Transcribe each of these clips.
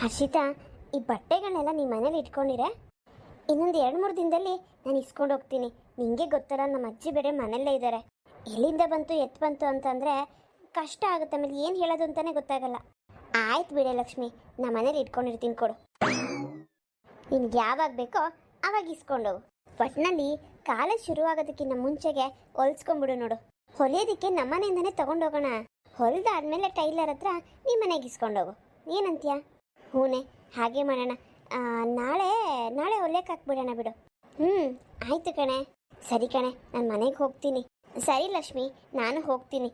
ಹರ್ಷಿತಾ, ಈ ಬಟ್ಟೆಗಳನ್ನೆಲ್ಲ ನಿಮ್ಮ ಮನೇಲಿ ಇಟ್ಕೊಂಡಿರೆ? ಇನ್ನೊಂದು ಎರಡು ಮೂರು ದಿನದಲ್ಲಿ ನಾನು ಇಸ್ಕೊಂಡು ಹೋಗ್ತೀನಿ. ನಿಮಗೆ ಗೊತ್ತಲ್ಲ ನಮ್ಮ ಅಜ್ಜಿ ಬೇರೆ ಮನೆಯಲ್ಲೇ ಇದ್ದಾರೆ ಎಲ್ಲಿಂದ ಬಂತು ಎತ್ತು ಬಂತು ಅಂತಂದರೆ ಕಷ್ಟ ಆಗುತ್ತೆ. ಆಮೇಲೆ ಏನು ಹೇಳೋದು ಅಂತಲೇ ಗೊತ್ತಾಗಲ್ಲ. ಆಯ್ತು ಬಿಡೆ ಲಕ್ಷ್ಮಿ ನಮ್ಮ ಮನೇಲಿ ಇಟ್ಕೊಂಡಿರ್ತೀನಿ ಕೊಡು. ನಿನ್ಗೆ ಯಾವಾಗ ಬೇಕೋ ಆವಾಗ ಇಸ್ಕೊಂಡೋಗು ಒಟ್ನಲ್ಲಿ ಕಾಲೇಜ್ ಶುರುವಾಗೋದಕ್ಕಿಂತ ಮುಂಚೆಗೆ ಹೊಲಿಸ್ಕೊಂಡ್ಬಿಡು ನೋಡು. ಹೊಲಿಯೋದಕ್ಕೆ ನಮ್ಮನೆಯಿಂದನೇ ತಗೊಂಡೋಗೋಣ ಹೊಲ್ದಾದ್ಮೇಲೆ ಟೈಲರ್ ಹತ್ರ ನಿಮ್ಮ ಮನೆಗೆ ಇಸ್ಕೊಂಡೋಗು ಏನಂತೀಯ? ಹೂನೆ, ಹಾಗೆ ಮಾಡೋಣ. ನಾಳೆ ನಾಳೆ ಹೊಲಿಯಕ್ಕೆ ಹಾಕ್ಬಿಡೋಣ ಬಿಡು. ಹ್ಞೂ ಆಯ್ತು ಕಣೆ. ಸರಿ ಕಣೆ, ನಾನು ಮನೆಗೆ ಹೋಗ್ತೀನಿ. ಸರಿ ಲಕ್ಷ್ಮಿ, ನಾನು ಹೋಗ್ತೀನಿ.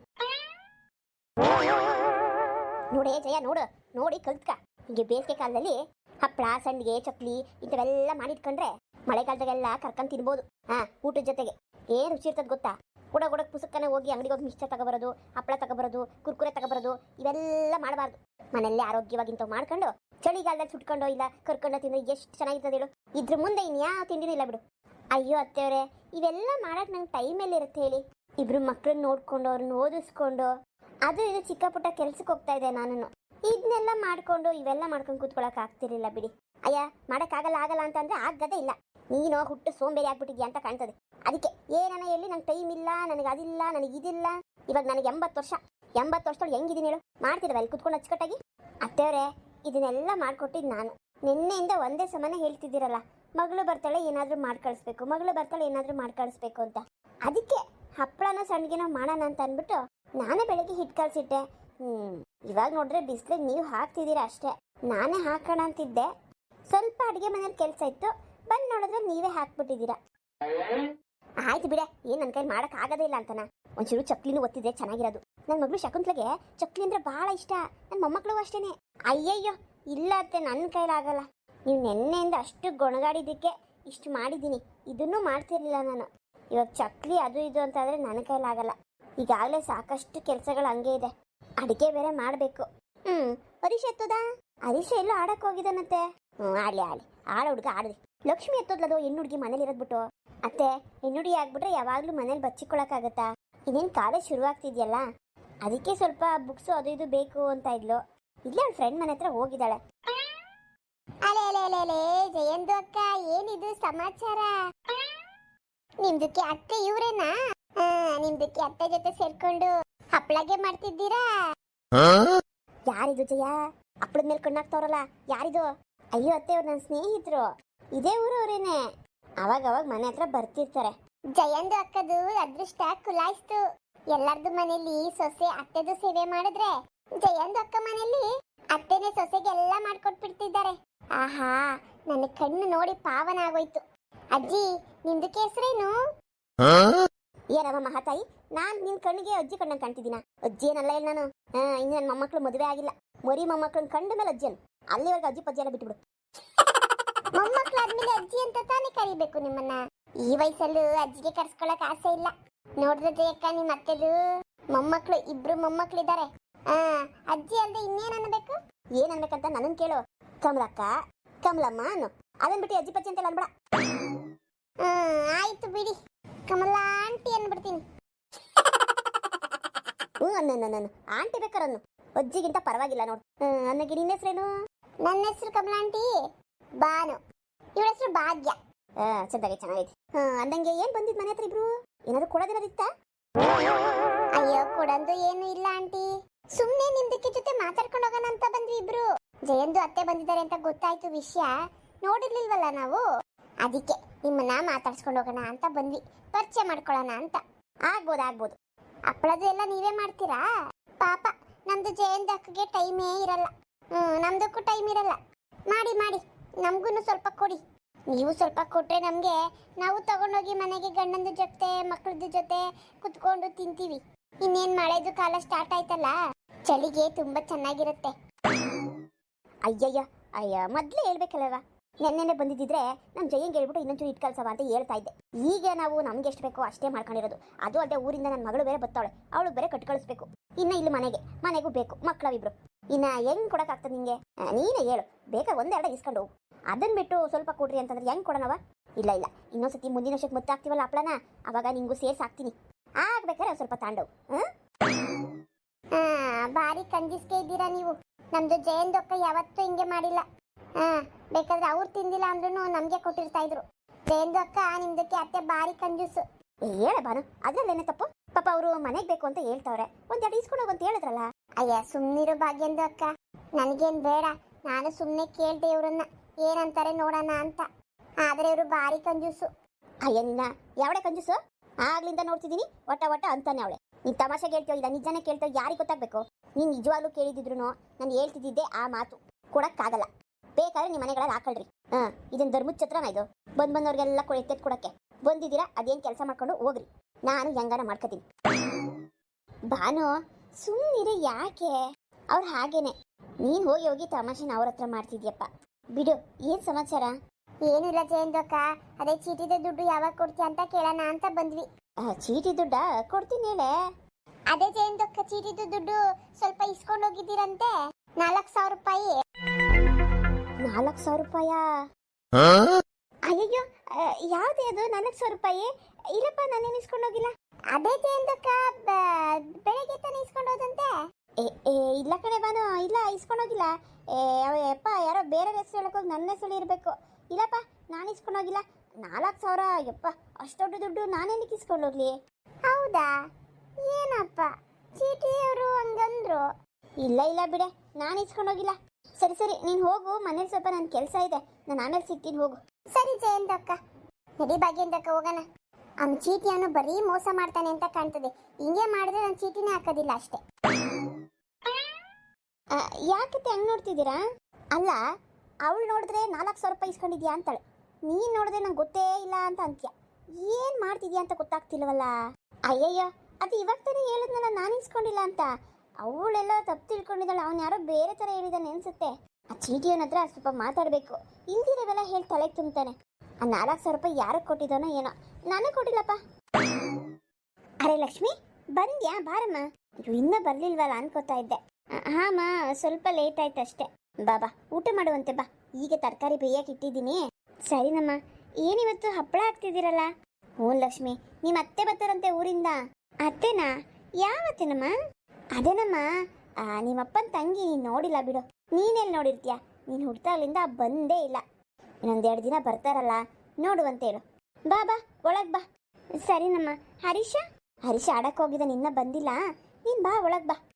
ನೋಡೇ ಜಯ, ನೋಡು. ನೋಡಿ ಕಲ್ತ್ಕ. ಹೀಗೆ ಬೇಸಿಗೆ ಕಾಲದಲ್ಲಿ ಹಪ್ಪಳ ಸಂಡಿಗೆ, ಚಕ್ಲಿ, ಇಂಥವೆಲ್ಲ ಮಾಡಿಟ್ಕೊಂಡ್ರೆ ಮಳೆಗಾಲದಾಗೆಲ್ಲ ಕರ್ಕೊಂಡ್ ತಿನ್ಬೋದು. ಹಾಂ ಊಟದ ಜೊತೆಗೆ. ಏನು ರುಚಿ ಇರ್ತದ ಗೊತ್ತಾ? ಕೂಡ ಕೂಡ ಪುಸ್ತಕನೇ ಹೋಗಿ ಅಂಗಡಿಗೆ ಹೋಗಿ ಮಿಕ್ಸ್ಚರ್ ತಗೊಬರೋದು, ಹಪ್ಪಳ ತಗೋಬರೋದು, ಕುರ್ಕುರೆ ತಗೋಬರೋದು, ಇವೆಲ್ಲ ಮಾಡಬಾರ್ದು. ಮನೆಯಲ್ಲೇ ಆರೋಗ್ಯವಾಗಿ ಇಂಥವು ಮಾಡ್ಕೊಂಡು ಚಳಿಗಾಲದಲ್ಲಿ ಸುಟ್ಕೊಂಡು ಇಲ್ಲ ಕರ್ಕೊಂಡು ತಿಂದ್ರೆ ಎಷ್ಟು ಚೆನ್ನಾಗಿರ್ತದೆ ಹೇಳು. ಇದ್ರ ಮುಂದೆ ಇನ್ಯಾ ತಿಂಡಿನೂ ಬಿಡು. ಅಯ್ಯೋ ಅತ್ತೆಯವ್ರೆ, ಇವೆಲ್ಲ ಮಾಡಕ್ಕೆ ನಂಗೆ ಟೈಮ್ ಎಲ್ಲ ಇರುತ್ತೆ ಹೇಳಿ? ಇಬ್ರು ಮಕ್ಳನ್ನ ನೋಡ್ಕೊಂಡು ಅವ್ರನ್ನ ಓದಿಸ್ಕೊಂಡು, ಅದು ಇದು ಚಿಕ್ಕ ಪುಟ್ಟ ಕೆಲ್ಸಕ್ಕೆ ಹೋಗ್ತಾ ಇದೆ ನಾನು ಇದನ್ನೆಲ್ಲ ಮಾಡ್ಕೊಂಡು ಇವೆಲ್ಲ ಮಾಡ್ಕೊಂಡು ಕೂತ್ಕೊಳಕ್ ಆಗ್ತಿರ್ಲಿಲ್ಲ ಬಿಡಿ. ಅಯ್ಯ ಮಾಡಕ್ಕಾಗಲ್ಲ ಆಗಲ್ಲ ಅಂತಂದ್ರೆ ಆಗದೇ ಇಲ್ಲ. ನೀನು ಹುಟ್ಟು ಸೋಂಬೇರಿ ಆಗ್ಬಿಟ್ಟಿದ್ಯಾ ಅಂತ ಕಾಣ್ತದೆ. ಅದಕ್ಕೆ ಏನನ ಹೇಳಿ ನಂಗೆ ಟೈಮ್ ಇಲ್ಲ, ನನಗೆ ಅದಿಲ್ಲ, ನನಗೆ ಇದಿಲ್ಲ. ಇವಾಗ ನನಗೆ ಎಂಬತ್ತು ವರ್ಷ. ಎಂಬತ್ತು ವರ್ಷದೊಳಗೆ ಹೆಂಗಿದ್ದೀನಿ ಹೇಳು. ಮಾಡ್ತಿರವ ಅಲ್ಲಿ ಕುತ್ಕೊಂಡು ಅಚ್ಚುಕಟ್ಟಾಗಿ. ಅತ್ತೆಯವರೇ, ಇದನ್ನೆಲ್ಲ ಮಾಡ್ಕೊಟ್ಟಿದ್ದು ನಾನು. ನಿನ್ನೆಯಿಂದ ಒಂದೇ ಸಮಾನ ಹೇಳ್ತಿದ್ದೀರಲ್ಲ. ಮಗಳು ಬರ್ತಾಳೆ, ಏನಾದರೂ ಮಾಡಿ ಕಳಿಸ್ಬೇಕು ಮಗಳು ಬರ್ತಾಳೆ, ಏನಾದರೂ ಮಾಡಿ ಕಳಿಸ್ಬೇಕು ಅಂತ. ಅದಕ್ಕೆ, ಹಪ್ಪಳನ ಸಣ್ಣಗಿನ ಮಾಡೋಣ ಅಂತ ಅಂದ್ಬಿಟ್ಟು ನಾನೇ ಬೆಳಗ್ಗೆ ಹಿಟ್ಟು ಕಳಿಸಿಟ್ಟೆ. ಹ್ಞೂ ಇವಾಗ ನೋಡಿದ್ರೆ ಬಿಸಿಲಿಗೆ ನೀವು ಹಾಕ್ತಿದ್ದೀರಾ ಅಷ್ಟೇ. ನಾನೇ ಹಾಕೋಣ ಅಂತಿದ್ದೆ. ಸ್ವಲ್ಪ ಅಡುಗೆ ಮನೇಲಿ ಕೆಲಸ ಇತ್ತು. ಬಂದು ನೋಡಿದ್ರೆ ನೀವೇ ಹಾಕ್ಬಿಟ್ಟಿದ್ದೀರಾ. ಆಯ್ತು ಬಿಡೆ, ಏನ್ ನನ್ನ ಕೈ ಮಾಡಕ್ ಆಗದೇ ಇಲ್ಲ ಅಂತನ. ಒಂಚೂರು ಚಕ್ಲಿನೂ ಒತ್ತಿದ್ರೆ ಚೆನ್ನಾಗಿರೋದು. ನನ್ನ ಮಗಳು ಶಕುಂತ್ಲಗೆ ಚಕ್ಲಿ ಅಂದ್ರೆ ಬಹಳ ಇಷ್ಟ. ನನ್ನ ಮೊಮ್ಮಕ್ಕಳು ಅಷ್ಟೇನೆ. ಅಯ್ಯಯ್ಯೋ, ಇಲ್ಲ ಅತ್ತೆ ನನ್ನ ಕೈಲಾಗಲ್ಲ ನೀವು ನೆನ್ನೆಯಿಂದ ಅಷ್ಟು ಗೊಣಗಾಡಿದ್ದಕ್ಕೆ ಇಷ್ಟು ಮಾಡಿದ್ದೀನಿ. ಇದನ್ನೂ ಮಾಡ್ತಿರ್ಲಿಲ್ಲ ನಾನು. ಇವಾಗ ಚಕ್ಲಿ ಅದು ಇದು ಅಂತ ಆದ್ರೆ ನನ್ನ ಕೈಲಾಗಲ್ಲ ಈಗಾಗಲೇ ಸಾಕಷ್ಟು ಕೆಲಸಗಳು ಹಂಗೆ ಇದೆ. ಅಡಿಗೆ ಬೇರೆ ಮಾಡಬೇಕು. ಹ್ಞೂ ಹರೀಶ್ ಎತ್ತದ? ಹರೀಶ್ ಎಲ್ಲೋ ಆಡಕ್ ಹೋಗಿದ್ದಾನಂತೆ. ಹ್ಞೂ ಆಡ್ಲಿ ಆಡ್ಲಿ. ಆಡ ಹುಡುಗ, ಆಡ್ಲಿ. ಲಕ್ಷ್ಮಿ ಎತ್ತೋದ್ಲದು ಇನ್ನು ಹುಡುಗಿ ಮನೇಲಿ ಇರೋದ್ಬಿಟ್ಟು. ಅತ್ತೆ ಹೆಣ್ಣುಡಿ ಆಗ್ಬಿಟ್ರೆ ಯಾವಾಗ್ಲೂ ಮನೇಲಿ ಬಚ್ಚಿಕೊಳ್ಳೋಕ್ಕಾಗತ್ತಾ ಇನ್ನೇನು ಕಾಲೇಜ್ ಶುರುವಾಗ್ತಿದ್ಯಲ್ಲ? ಅದಕ್ಕೆ ಸ್ವಲ್ಪ ಬುಕ್ಸ್ ಅದು ಇದು ಬೇಕು ಅಂತ ಇದ್ಲು. ಇಲ್ಲ ಅವ್ಳ ಫ್ರೆಂಡ್ ಮನೆ ಹತ್ರ ಹೋಗಿದ್ದಾಳೆ. ಅಲೆ ಅಲೆ ಅಲೆ ಅಲೆ ಜಯಂತು ಅಕ್ಕ ಏನಿದು ಸಮಾಚಾರ? ನಿಮ್ದಕ್ಕೆ ಅತ್ತೆ ಇವ್ರೇನಾ? ನಿಮ್ದಕ್ಕೆ ಅತ್ತೆ ಜೊತೆ ಸೇರ್ಕೊಂಡು ಹಪ್ಪಳಗೆ ಮಾಡ್ತಿದ್ದೀರಾ? ಯಾರಿದು ಜಯ? ಹಪ್ಪಳದ ಮೇಲೆ ಕಣ್ಣಾಕ್ತವ್ರಲ್ಲ ಯಾರಿದು? ಅಯ್ಯೋ ಅತ್ತೆ ಅವ್ರು ನನ್ನ ಸ್ನೇಹಿತರು. ಇದೇ ಊರವ್ರೇನೆ. ಅವಾಗ ಅವಾಗ ಮನೆ ಹತ್ರ ಬರ್ತಿರ್ತಾರೆ. ಜಯಂದು ಅಕ್ಕದು ಅದೃಷ್ಟ ಕುಲಾಯಿಸ್ತು ಎಲ್ಲಾರ್ದು ಮನೇಲಿ ಸೊಸೆ ಅತ್ತೆದು ಸೇವೆ ಮಾಡಿದ್ರೆ ಜಯಂದು ಅಕ್ಕ ಮನೇಲಿ ಅತ್ತೆನೆ ಸೊಸೆಗೆಲ್ಲ ಮಾಡ್ಕೊಟ್ಬಿಡ್ತಿದ್ದಾರೆ. ಆಹಾ ನನ್ನ ಕಣ್ಣು ನೋಡಿ ಪಾವನ ಆಗೋಯ್ತು. ಅಜ್ಜಿ ನಿಮ್ದು ಕೇಸರೇನು? ಏನಮ್ಮ ಮಹಾತಾಯಿ ನಾನ್ ನಿನ್ ಕಣ್ಣಿಗೆ ಅಜ್ಜಿ ಕಣ್ಣ ಕಾಣ್ತಿದ್ದೀನ? ಅಜ್ಜಿ ಏನಲ್ಲ ಇಲ್ಲ ನಾನು. ಇನ್ನು ನನ್ನ ಮೊಮ್ಮಕ್ಳು ಮದುವೆ ಆಗಿಲ್ಲ. ಮರಿ ಮೊಮ್ಮಕ್ಳನ್ನ ಕಂಡ ಮೇಲೆ ಅಜ್ಜಿ ಅಲ್ಲಿವರೆಗೆ ಅಜ್ಜಿ ಪಜ್ಜಿ ಎಲ್ಲ ಬಿಟ್ಬಿಡು. ಮೊಮ್ಮಕ್ಳು ಆದ್ಮೇಲೆ ಅಜ್ಜಿ ಅಂತ ತಾನೇ ಕರಿಬೇಕು ನಿಮ್ಮನ್ನ. ಈ ವಯಸ್ಸಲ್ಲೂ ಅಜ್ಜಿಗೆ ಕರ್ಸ್ಕೊಳಕ್ ಆಸೆ ಇಲ್ಲ. ನೋಡಿದ್ರೆ ಅಕ್ಕ ನಿಮ್ ಅತ್ತೆದು. ಮೊಮ್ಮಕ್ಳು, ಇಬ್ರು ಮೊಮ್ಮಕ್ಳಿದ್ದಾರೆ ಆ, ಅಜ್ಜಿ ಅಲ್ದೆ ಇನ್ನೇನ್ ಅನ್ಬೇಕು ಏನ್ ಅನ್ಬೇಕಂತ ನನ್ನನ್ ಕೇಳು. ಕಮಲಕ್ಕ, ಕಮಲಮ್ಮ ಅನ್ನು. ಅದನ್ ಬಿಟ್ಟು ಅಜ್ಜಿ ಪಜ್ಜಿ ಅಂತ ಅನ್ಬೇಡ. ಹ್ಮ್, ಆಯ್ತು ಬಿಡಿ. ಕಮಲ ಆಂಟಿ ಅನ್ಬಿಡ್ತೀನಿ. ಹ್ಞೂ ಅನ್ನ ನಾನು ಆಂಟಿ ಬೇಕಾರನ್ನು ಅಜ್ಜಿಗಿಂತ ಪರವಾಗಿಲ್ಲ ನೋಡು. ನನಗೆ ನಿನ್ನ ಹೆಸರೇನು? ನನ್ನ ಹೆಸರು ಕಮಲ ಆಂಟಿ. ಬಾನು. ಇವಳ ಹೆಸರು ಭಾಗ್ಯ. ಆ, ಚೆಂದಾಗಿ ಚೆನ್ನಾಗೈತಿ. ಹಾ ಅಂದಂಗೆ ಏನ್ ಬಂದಿದ್ ಮನೆ ಹತ್ರ ಇಬ್ರು? ಏನಾದ್ರು ಕೊಡೋದಿರೋದಿತ್ತ ಅಯ್ಯೋ ಕೊಡಂದು ಏನು ಇಲ್ಲ ಆಂಟಿ. ಸುಮ್ನೆ ನಿಮ್ದಕ್ಕೆ ಜೊತೆ ಮಾತಾಡ್ಕೊಂಡು ಹೋಗೋಣ ಅಂತ ಬಂದ್ವಿ ಇಬ್ರು. ಜಯಂದು ಅತ್ತೆ ಬಂದಿದ್ದಾರೆ ಅಂತ ಗೊತ್ತಾಯ್ತು ವಿಷಯ. ನೋಡಿರ್ಲಿಲ್ವಲ್ಲ ನಾವು? ಅದಕ್ಕೆ ನಿಮ್ಮನ್ನ ಮಾತಾಡ್ಸ್ಕೊಂಡು ಹೋಗೋಣ ಅಂತ ಬಂದ್ವಿ. ಪರಿಚಯ ಮಾಡ್ಕೊಳ್ಳೋಣ ಅಂತ. ಆಗ್ಬೋದು ಆಗ್ಬೋದು. ಹಪ್ಪಳದು ಎಲ್ಲ ನೀವೇ ಮಾಡ್ತೀರಾ? ಪಾಪ ನಮ್ದು ಜಯಂತ ಅಕ್ಕಗೆ ಟೈಮೇ ಇರಲ್ಲ. ಹ್ಮ್ ನಮ್ದಕ್ಕೂ ಟೈಮ್ ಇರಲ್ಲ. ಮಾಡಿ ಮಾಡಿ. ನಮ್ಗೂ ಸ್ವಲ್ಪ ಕೊಡಿ. ನೀವು ಸ್ವಲ್ಪ ಕೊಟ್ಟರೆ ನಮಗೆ ನಾವು ತಗೊಂಡೋಗಿ ಮನೆಗೆ ಗಂಡನ ಜೊತೆ ಮಕ್ಕಳದ ಜೊತೆ ಕುತ್ಕೊಂಡು ತಿಂತೀವಿ. ಇನ್ನೇನು ಮಳೆದು ಕಾಲ ಸ್ಟಾರ್ಟ್ ಆಯ್ತಲ್ಲ? ಚಳಿಗೆ ತುಂಬ ಚೆನ್ನಾಗಿರುತ್ತೆ. ಅಯ್ಯಯ್ಯ, ಅಯ್ಯ, ಮೊದಲೇ ಹೇಳ್ಬೇಕಲ್ಲವ ನೆನ್ನೆನೆ ಬಂದಿದ್ದಿದ್ರೆ ನಮ್ಮ ಜಯಂಗೆ ಹೇಳ್ಬಿಟ್ಟು ಇನ್ನೊಂದು ಇಟ್ಟು ಕಳ್ಸವ ಅಂತ ಹೇಳ್ತಾ ಇದ್ದೆ. ಈಗ ನಾವು ನಮ್ಗೆ ಎಷ್ಟು ಬೇಕೋ ಅಷ್ಟೇ ಮಾಡ್ಕೊಂಡಿರೋದು. ಅದು ಅಲ್ಲದೆ ಊರಿಂದ ನನ್ನ ಮಗಳು ಬೇರೆ ಬತ್ತಾಳೆ ಅವಳು ಬೇರೆ ಕಟ್ ಕಳಿಸ್ಬೇಕು ಇನ್ನು ಇಲ್ಲಿ ಮನೆಗೆ. ಮನೆಗೂ ಬೇಕು. ಮಕ್ಕಳವಿಬ್ರು ಇನ್ನ ಹೆಂಗ್ ಕೊಡಕ್ಕಾಗ್ತದೆ ನಿಂಗೆ? ಆ, ನೀನೇ ಹೇಳು. ಬೇಕಾ ಒಂದೆರಡ ಇಸ್ಕೊಂಡು ಹೋಗು. ಅದನ್ನ ಬಿಟ್ಟು ಸ್ವಲ್ಪ ಕೊಡ್ರಿ ಅಂತಂದ್ರೆ ಹೆಂಗ್ ಕೊಡೋಣವ? ಇಲ್ಲ ಇಲ್ಲ. ಇನ್ನೊಂದ್ಸತಿ ಮುಂದಿನ ವರ್ಷಕ್ಕೆ ಮುತ್ತಾಕ್ತಿವಲ್ಲ ಅಪ್ಪಳನ ಹಪ್ಳನ ಅವಾಗ ನಿಂಗೂ ಸೇರ್ಸ್ ಹಾಕ್ತೀನಿ. ಆಗ್ಬೇಕಾದ್ರೆ ಒಂದ್ ಸ್ವಲ್ಪ ತಾಂಡವು ಬಾರಿ ಕಂಜಿಸ್ಕೆ ಇದ್ದೀರಾ ನೀವು. ನಮ್ದು ಜಯಂದಕ್ಕ ಯಾವತ್ತೂ ಹಿಂಗೆ ಮಾಡಿಲ್ಲ. ಹಾ ಬೇಕಾದ್ರೆ ಅವ್ರು ತಿಂದಿಲ್ಲ ಅಂದ್ರೂ ನಮ್ಗೆ ಕೊಟ್ಟಿರ್ತಾ ಇದ್ರು. ಜಯಂದು ಅಕ್ಕ ನಿಮ್ದಕ್ಕೆ ಅತ್ತೆ ಬಾರಿ ಕಂಜೂಸು. ಹೇಳ ಬಾನು ಅದ್ರಲ್ಲೇನೆ ತಪ್ಪು? ಪಾಪ ಅವರು ಮನೆಗೆ ಬೇಕು ಅಂತ ಹೇಳ್ತಾವ್ರೆ. ಒಂದೆರಡು ಇಸ್ಕೊಂಡು ಹೋಗು ಅಂತ ಹೇಳಿದ್ರಲ್ಲ. ಅಯ್ಯ ಸುಮ್ಮನಿರು ಭಾಗ್ಯಂದು ಅಕ್ಕ. ನನಗೇನು ಬೇಡ. ನಾನು ಸುಮ್ಮನೆ ಕೇಳ್ದೆ ಇವ್ರನ್ನ. ಏನಂತಾರೆ ನೋಡೋಣ ಅಂತ. ಆದರೆ ಇವರು ಬಾರಿ ಕಂಜೂಸು. ಅಯ್ಯ, ನಿನ್ನ ಯಾವಡೆ ಕಂಜೂಸು? ಆಗ್ಲಿಂದ ನೋಡ್ತಿದ್ದೀನಿ ಒಟ್ಟ ಒಟ್ಟ ಅಂತಾನೆ ಅವಳೆ. ನೀನು ತಮಾಷೆ ಕೇಳ್ತೀವ ಇಲ್ಲ, ನಿಜಾನೇ ಕೇಳ್ತೀವ ಯಾರಿಗೆ ಗೊತ್ತಾಗ್ಬೇಕು? ನೀನು ನಿಜವಾಗ್ಲೂ ಕೇಳಿದಿದ್ರು ನಾನು ಹೇಳ್ತಿದ್ದಿದ್ದೆ ಆ ಮಾತು. ಕೊಡಕ್ಕಾಗಲ್ಲ. ಬೇಕಾದ್ರೆ ನಿಮ್ಮ ಮನೆಗಳಲ್ಲಿ ಹಾಕೊಳ್ರಿ. ಹಾಂ, ಇದನ್ ಧರ್ಮದ ಛತ್ರನ ಇದು. ಬಂದು ಬಂದವ್ರಿಗೆಲ್ಲ ಕೊಡಿ, ಎತ್ತೆತ್ ಕೊಡಕ್ಕೆ. ಬಂದಿದ್ದೀರಾ, ಅದೇನ್ ಕೆಲಸ ಮಾಡ್ಕೊಂಡು ಹೋಗ್ರಿ. ನಾನು ಹೆಂಗಾರ ಮಾಡ್ಕೋತೀನಿ. ಭಾನು ಸುಮ್ಮನಿರೆ ಯಾಕೆ? ಅವ್ರು ಹಾಗೇನೆ. ನೀನ್ ಹೋಗಿ ಹೋಗಿ ತಮಾಷೆನ ಅವ್ರ ಹತ್ರ ಮಾಡ್ತಿದ್ಯಪ್ಪ. ಬಿಡು ಏನ್ ಸಮಾಚಾರ? ಏನಿಲ್ಲ ಜಯಂತಕ್ಕ ಅದೇ ಚೀಟಿದ ದುಡ್ಡು ಯಾವಾಗ ಕೊಡ್ತೀಯ ಅಂತ ಕೇಳೋಣ ಅಂತ ಬಂದ್ವಿ. ಚೀಟಿ ದುಡ್ಡ? ಕೊಡ್ತೀನಿ ಹೇಳೆ. ಅದೇ ಜಯಂತಕ್ಕ ಚೀಟಿದು ದುಡ್ಡು ಸ್ವಲ್ಪ ಇಸ್ಕೊಂಡು ಹೋಗಿದ್ದೀರಂತೆ. ನಾಲ್ಕ್ ಸಾವಿರ ರೂಪಾಯಿ. ನಾಲ್ಕು ಸಾವಿರ ರೂಪಾಯ? ಅಯ್ಯೋ ಯಾವ್ದೇ ಅದು ನಾಲ್ಕು ಸಾವಿರ ರೂಪಾಯಿ? ಇಲ್ಲಪ್ಪ ನಾನೇನು ಇಸ್ಕೊಂಡು ಹೋಗಿಲ್ಲ. ಅದೇ ಚೇಂದಕ್ಕ ಬೆಳಗ್ಗೆ ತಾನೇ ಇಸ್ಕೊಂಡು ಹೋದಂತೆ. ಏ ಏ ಇಲ್ಲ ಕಣೆ ಬಾನು ಇಲ್ಲ ಇಸ್ಕೊಂಡು ಹೋಗಿಲ್ಲ. ಏ ಯಪ್ಪ ಯಾರೋ ಬೇರೆ ಹೆಸರು ಹೇಳಕ್ ಹೋಗಿ ನನ್ನ ಹೆಸರು ಇರಬೇಕು. ಇಲ್ಲಪ್ಪ ನಾನು ಇಸ್ಕೊಂಡು ಹೋಗಿಲ್ಲ. ನಾಲ್ಕು ಸಾವಿರ ಯಪ್ಪ ಅಷ್ಟೊಡ್ಡ ದುಡ್ಡು ನಾನೇನಕ್ಕೆ ಇಸ್ಕೊಂಡು ಹೋಗ್ಲಿ? ಹೌದಾ? ಏನಪ್ಪ? ಚೀಟಿಯವರು ಹಂಗಂದ್ರು. ಇಲ್ಲ ಇಲ್ಲ ಬಿಡೆ ನಾನು ಇಸ್ಕೊಂಡು ಹೋಗಿಲ್ಲ. ಸರಿ ಸರಿ ನೀನು ಹೋಗು ಮನೇಲಿ ಸ್ವಲ್ಪ ನನ್ನ ಕೆಲಸ ಇದೆ. ನಾನು ಆಮೇಲೆ ಸಿಗ್ತೀನಿ ಹೋಗು. ಸರಿ ಜಯಂತಕ್ಕ. ನಡಿ ಭಾಗ್ಯಂತಕ್ಕ ಹೋಗೋಣ. ಅವ್ನ ಚೀಟಿಯನ್ನು ಬರೀ ಮೋಸ ಮಾಡ್ತಾನೆ ಅಂತ ಕಾಣ್ತದೆ. ಹಿಂಗೆ ಮಾಡಿದ್ರೆ ನಾನು ಚೀಟಿನೇ ಹಾಕೋದಿಲ್ಲ ಅಷ್ಟೇ. ಯಾಕೆ ಹಂಗೆ ನೋಡ್ತಿದ್ದೀರಾ? ಅಲ್ಲ, ಅವಳು ನೋಡಿದ್ರೆ ನಾಲ್ಕು ಸಾವಿರ ರೂಪಾಯಿ ಇಸ್ಕೊಂಡಿದ್ಯಾ ಅಂತಾಳೆ. ನೀನು ನೋಡಿದ್ರೆ ನಂಗೆ ಗೊತ್ತೇ ಇಲ್ಲ ಅಂತ ಅಂತ್ಯ. ಏನು ಮಾಡ್ತಿದ್ಯಾ ಅಂತ ಗೊತ್ತಾಗ್ತಿಲ್ವಲ್ಲ? ಅಯ್ಯಯ್ಯೋ, ಅದು ಇವಾಗ ತಾನೇ ಹೇಳಿದ್ನಲ್ಲ, ನಾನು ಇಸ್ಕೊಂಡಿಲ್ಲ ಅಂತ. ಅವಳೆಲ್ಲ ತಪ್ಪು ತಿಳ್ಕೊಂಡಿದ್ದಾಳೆ, ಅವನು ಯಾರೋ ಬೇರೆ ಥರ ಹೇಳಿದಾನೆ ಅನ್ಸುತ್ತೆ. ಆ ಚೀಟಿಯವನ ಹತ್ರ ಸ್ವಲ್ಪ ಮಾತಾಡಬೇಕು. ಇಲ್ದಿರೋವೆಲ್ಲ ಹೇಳಿ ತಲೆಗೆ ತುಂಬ್ತಾನೆ. ಆ ನಾಲ್ಕು ಸಾವಿರ ರೂಪಾಯಿ ಯಾರಿಗೆ ಕೊಟ್ಟಿದ್ದಾನೋ ಏನೋ. ನನಗೆ ಕೊಟ್ಟಿಲ್ಲಪ್ಪ ಅರೆ ಲಕ್ಷ್ಮಿ ಬಂದ್ಯಾ? ಬಾರಮ್ಮ. ಇದು ಇನ್ನೂ ಬರ್ಲಿಲ್ವಲ್ಲ ಅನ್ಕೋತಾ ಇದ್ದೆ. ಹಾಮ ಸ್ವಲ್ಪ ಲೇಟ್ ಆಯ್ತು ಅಷ್ಟೇ ಬಾಬಾ ಊಟ ಮಾಡುವಂತೆ ಬಾ. ಈಗ ತರಕಾರಿ ಬೇಯಕ್ಕೆ ಇಟ್ಟಿದ್ದೀನಿ. ಸರಿನಮ್ಮ. ಏನಿವತ್ತು ಹಪ್ಪಳ ಹಾಕ್ತಿದ್ದೀರಲ್ಲ ಹ್ಞೂ ಲಕ್ಷ್ಮಿ ನಿಮ್ಮ ಅತ್ತೆ ಬರ್ತಾರಂತೆ ಊರಿಂದ. ಅತ್ತೆನಾ? ಯಾವ ಅದೇನಮ್ಮ? ಆ, ನಿಮ್ಮಪ್ಪನ ತಂಗಿ ನೀನು ನೋಡಿಲ್ಲ ಬಿಡು. ನೀನೆಲ್ಲಿ ನೋಡಿರ್ತೀಯ? ನೀನು ಹುಡ್ತಾಗ್ಲಿಂದ ಬಂದೇ ಇಲ್ಲ. ಇನ್ನೊಂದೆರಡು ದಿನ ಬರ್ತಾರಲ್ಲ ನೋಡುವಂತ ಹೇಳು. ಬಾ ಬಾ, ಒಳಗ್ ಬಾ. ಸರಿನಮ್ಮ ಹರೀಶ. ಹರೀಶ ಆಡಕ್ ಹೋಗಿದ ನಿನ್ನ ಬಂದಿಲ್ಲ. ನೀನು ಬಾ, ಒಳಗ್ ಬಾ.